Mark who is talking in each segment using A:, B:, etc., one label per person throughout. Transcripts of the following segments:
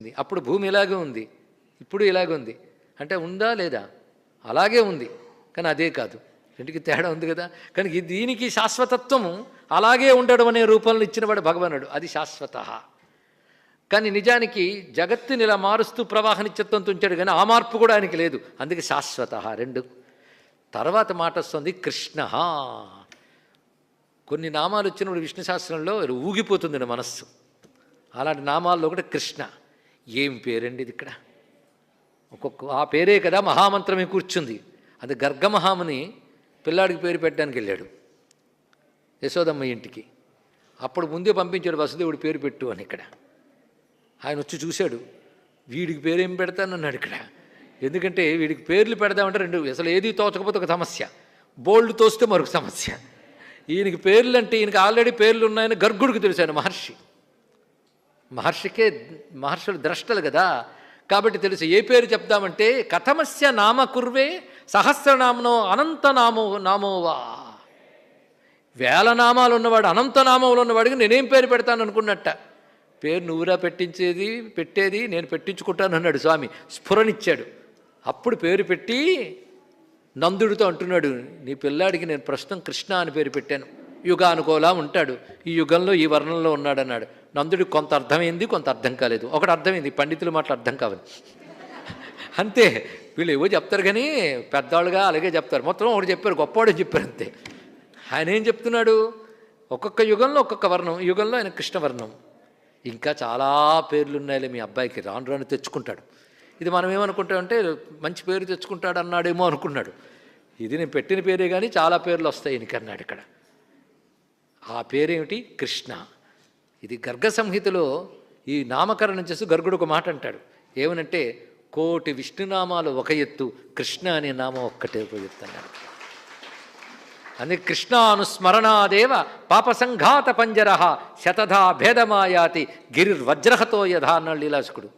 A: ఉంది. అప్పుడు భూమి ఇలాగే ఉంది. ఇప్పుడు ఇలాగే ఉంది. అంటే ఉందా లేదా? అలాగే ఉంది. కానీ అదే కాదు. రెండుకి తేడా ఉంది కదా. కానీ దీనికి శాశ్వతత్వము అలాగే ఉండడం అనే రూపంలో ఇచ్చినవాడు భగవానుడు. అది శాశ్వత. కానీ నిజానికి జగత్తుని ఇలా మారుస్తూ ప్రవాహ నిత్యత్వంతో ఉంచాడు కానీ ఆ మార్పు కూడా ఆయనకి లేదు. అందుకే శాశ్వత రెండు. తర్వాత మాట వస్తుంది కృష్ణ. కొన్ని నామాలు వచ్చినప్పుడు విష్ణు శాస్త్రంలో ఊగిపోతుంది నా మనస్సు. అలాంటి నామాల్లో ఒకటి కృష్ణ. ఏం పేరండి ఇది ఇక్కడ? ఒక్కొక్క ఆ పేరే కదా మహామంత్రమే కూర్చుంది. అది గర్గమహాముని పిల్లాడికి పేరు పెట్టడానికి వెళ్ళాడు. యశోదమ్మ ఇంటికి. అప్పుడు ముందే పంపించాడు వసుదేవుడు పేరు పెట్టు అని ఇక్కడ. ఆయన వచ్చి చూశాడు. వీడికి పేరేం పెడతానన్నాడు ఇక్కడ. ఎందుకంటే వీడికి పేర్లు పెడదామంటే రెండు అసలు ఏది తోచకపోతే ఒక సమస్య. బోల్డ్ తోస్తే మరొక సమస్య. ఈయనకి పేర్లు అంటే ఈయనకి ఆల్రెడీ పేర్లు ఉన్నాయని గర్గుడికి తెలిసాను మహర్షి. మహర్షికే మహర్షులు ద్రష్టలు కదా. కాబట్టి తెలుసు ఏ పేరు చెప్దామంటే కథమస్య నామ కుర్వే సహస్రనామనో అనంత నామో నామోవా. వేల నామాలు ఉన్నవాడు అనంత నామంలో ఉన్నవాడికి నేనేం పేరు పెడతాను అనుకున్నట్ట పేరు నువ్వురా పెట్టించేది పెట్టేది నేను పెట్టించుకుంటాను అన్నాడు స్వామి. స్ఫురణిచ్చాడు. అప్పుడు పేరు పెట్టి నందుడితో అంటున్నాడు నీ పిల్లాడికి నేను ప్రస్తుతం కృష్ణ అని పేరు పెట్టాను. యుగానుకోలా ఉంటాడు. ఈ యుగంలో ఈ వర్ణంలో ఉన్నాడు నందుడు కొంత అర్థమైంది కొంత అర్థం కాలేదు. ఒకటి అర్థమైంది పండితులు మాటలు అర్థం కావాలి అంతే. వీళ్ళు ఏవో చెప్తారు కానీ పెద్దవాళ్ళుగా అలాగే చెప్తారు. మొత్తం ఒకటి చెప్పారు గొప్పవాడు చెప్పారు అంతే. ఆయన ఏం చెప్తున్నాడు? ఒక్కొక్క యుగంలో ఒక్కొక్క వర్ణం. యుగంలో ఆయన కృష్ణవర్ణం. ఇంకా చాలా పేర్లు ఉన్నాయిలే మీ అబ్బాయికి. రాను రాను తెచ్చుకుంటాడు. ఇది మనం ఏమనుకుంటామంటే మంచి పేరు తెచ్చుకుంటాడు అన్నాడేమో అనుకున్నాడు. ఇది నేను పెట్టిన పేరే కానీ చాలా పేర్లు వస్తాయి ఎనికన్నాడు ఇక్కడ. ఆ పేరేమిటి? కృష్ణ. ఇది గర్గ సంహితలో ఈ నామకరణం చేస్తూ గర్గుడు ఒక మాట అంటాడు. ఏమనంటే కోటి విష్ణునామాలు ఒక ఎత్తు కృష్ణ అనే నామం ఒక్కటే ఒక ఎత్తు అన్నాడు. అందుకే కృష్ణానుస్మరణాదేవ పాపసంఘాత పంజర శతధా భేదమాయాతి గిరిర్వజ్రహతో యథా అన్నాడు లీలాసుకుడు.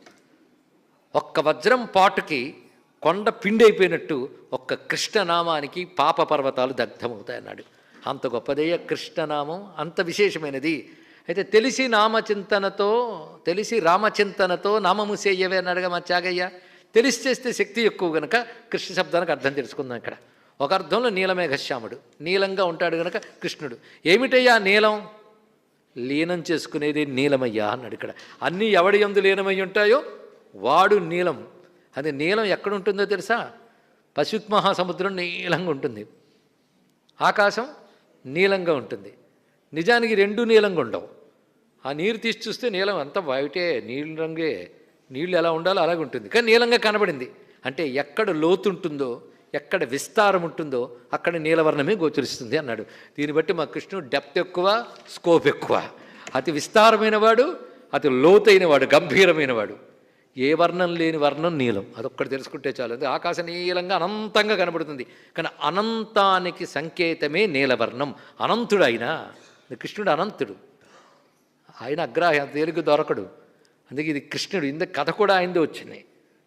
A: ఒక్క వజ్రం పాటుకి కొండ పిండి అయిపోయినట్టు ఒక్క కృష్ణనామానికి పాప పర్వతాలు దగ్ధమవుతాయన్నాడు. అంత గొప్పదయ్య కృష్ణనామం అంత విశేషమైనది అయితే తెలిసి నామచింతనతో తెలిసి రామచింతనతో నామము చేయవే అన్నాడుగా మా త్యాగయ్య? తెలిసి చేస్తే శక్తి ఎక్కువ గనక కృష్ణ శబ్దానికి అర్థం తెలుసుకుందాం ఇక్కడ. ఒక అర్థంలో నీలమేఘశ్యాముడు నీలంగా ఉంటాడు గనక కృష్ణుడు. ఏమిటయ్యా నీలం? లీనం చేసుకునేది నీలమయ్యా అన్నాడు ఇక్కడ. అన్నీ ఎవడి ఎందు లీనమై ఉంటాయో వాడు నీలం. అది నీలం ఎక్కడ ఉంటుందో తెలుసా? పశుత్ మహాసముద్రం నీలంగా ఉంటుంది. ఆకాశం నీలంగా ఉంటుంది. నిజానికి రెండు నీలంగా ఉండవు ఆ నీరు తీసి చూస్తే నీలం అంతా వైటే నీళ్ళ రంగే నీళ్ళు ఎలా ఉండాలో అలాగే ఉంటుంది కానీ నీలంగా కనబడింది. అంటే ఎక్కడ లోతు ఉంటుందో ఎక్కడ విస్తారం ఉంటుందో అక్కడ నీలవర్ణమే గోచరిస్తుంది అన్నాడు. దీన్ని బట్టి మా కృష్ణుడు డెప్త్ ఎక్కువ స్కోప్ ఎక్కువ. అతి విస్తారమైన వాడు అతి లోతైన వాడు గంభీరమైన వాడు ఏ వర్ణం లేని వర్ణం నీలం. అదొక్కటి తెలుసుకుంటే చాలు. అది ఆకాశ నీలంగా అనంతంగా కనబడుతుంది. కానీ అనంతానికి సంకేతమే నీలవర్ణం. అనంతుడు కృష్ణుడు అనంతుడు. ఆయన అగ్రాహి అంత తేలిక దొరకడు. అందుకే ఇది కృష్ణుడు ఇంత కథ కూడా ఆయనదే వచ్చింది.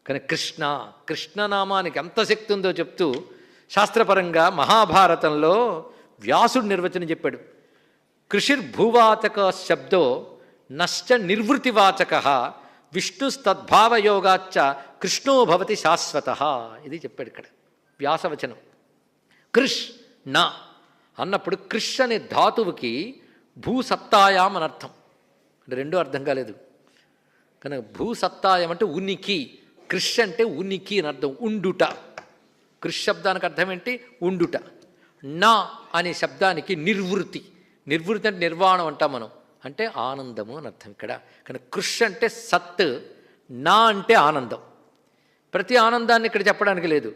A: కానీ కృష్ణ కృష్ణనామానికి ఎంత శక్తి ఉందో చెప్తూ శాస్త్రపరంగా మహాభారతంలో వ్యాసుడు నిర్వచనం చెప్పాడు. కృషిర్భూవాచక శబ్దో నశ్చ నిర్వృతివాచక విష్ణుస్తద్భావయోగాచ్చ కృష్ణో భవతి శాశ్వత ఇది చెప్పాడు ఇక్కడ వ్యాసవచనం. కృష్ నా అన్నప్పుడు క్రిష్ అనే ధాతువుకి భూసత్తాయాం అని అర్థం. అంటే రెండూ అర్థం కాలేదు. కనుక భూసత్తాయం అంటే ఉనికి. కృష్ అంటే ఉనికి అని అర్థం. ఉండుట. కృష్ శబ్దానికి అర్థం ఏంటి? ఉండుట. నా అనే శబ్దానికి నిర్వృతి. నిర్వృతి అంటే నిర్వాణం అంటాం మనం. అంటే ఆనందము అని అర్థం ఇక్కడ. కానీ కృష్ అంటే సత్ నా అంటే ఆనందం. ప్రతి ఆనందాన్ని ఇక్కడ చెప్పడానికి లేదు.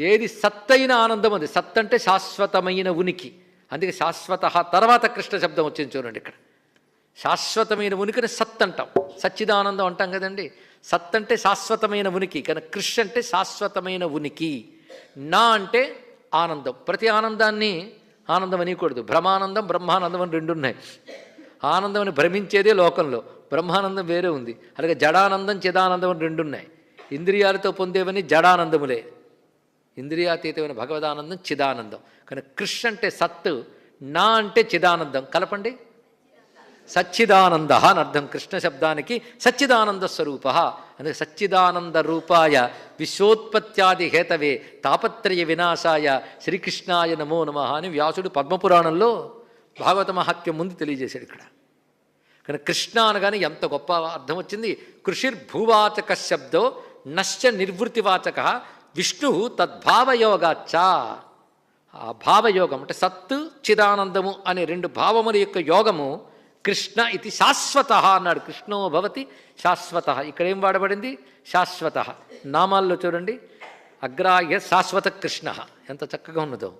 A: ఏది సత్తైన ఆనందం అది. సత్ అంటే శాశ్వతమైన ఉనికి. అందుకే శాశ్వత తర్వాత కృష్ణ శబ్దం వచ్చింది చూడండి ఇక్కడ. శాశ్వతమైన ఉనికిని సత్ అంటాం. సచ్చిదానందం అంటాం కదండి. సత్ అంటే శాశ్వతమైన ఉనికి. కానీ కృష్ అంటే శాశ్వతమైన ఉనికి. నా అంటే ఆనందం. ప్రతి ఆనందాన్ని ఆనందం అనికూడదు బ్రహ్మానందం బ్రహ్మానందం అని రెండు ఉన్నాయి. ఆనందం అని భ్రమించేదే లోకంలో. బ్రహ్మానందం వేరే ఉంది. అలాగే జడానందం చిదానందం అని రెండు ఉన్నాయి. ఇంద్రియాలతో పొందేవని జడానందములే. ఇంద్రియాతీతమైన భగవదానందం చిదానందం. కానీ కృష్ణ అంటే సత్ నా అంటే చిదానందం. కలపండి. సచ్చిదానంద అని అర్థం. కృష్ణ శబ్దానికి సచ్చిదానంద స్వరూప. అందుకే సచ్చిదానంద రూపాయ విశ్వోత్పత్యాది హేతవే తాపత్రయ వినాశాయ శ్రీకృష్ణాయ నమో నమ అని వ్యాసుడు పద్మపురాణంలో భాగవత మహాత్మ్యం ముందు తెలియజేశాడు ఇక్కడ. కానీ కృష్ణ అనగానే ఎంత గొప్ప అర్థం వచ్చింది? కృషిర్భూవాచక శబ్దో నశ్చ నిర్వృతివాచక విష్ణు తద్భావయోగాచ్చ. ఆ భావయోగం అంటే సత్తు చిదానందము అనే రెండు భావముల యొక్క యోగము కృష్ణ ఇది శాశ్వత అన్నాడు. కృష్ణో భవతి శాశ్వత. ఇక్కడ ఏం వాడబడింది? శాశ్వత. నామాల్లో చూడండి. అగ్రాహ్య శాశ్వత కృష్ణ. ఎంత చక్కగా ఉన్నదో.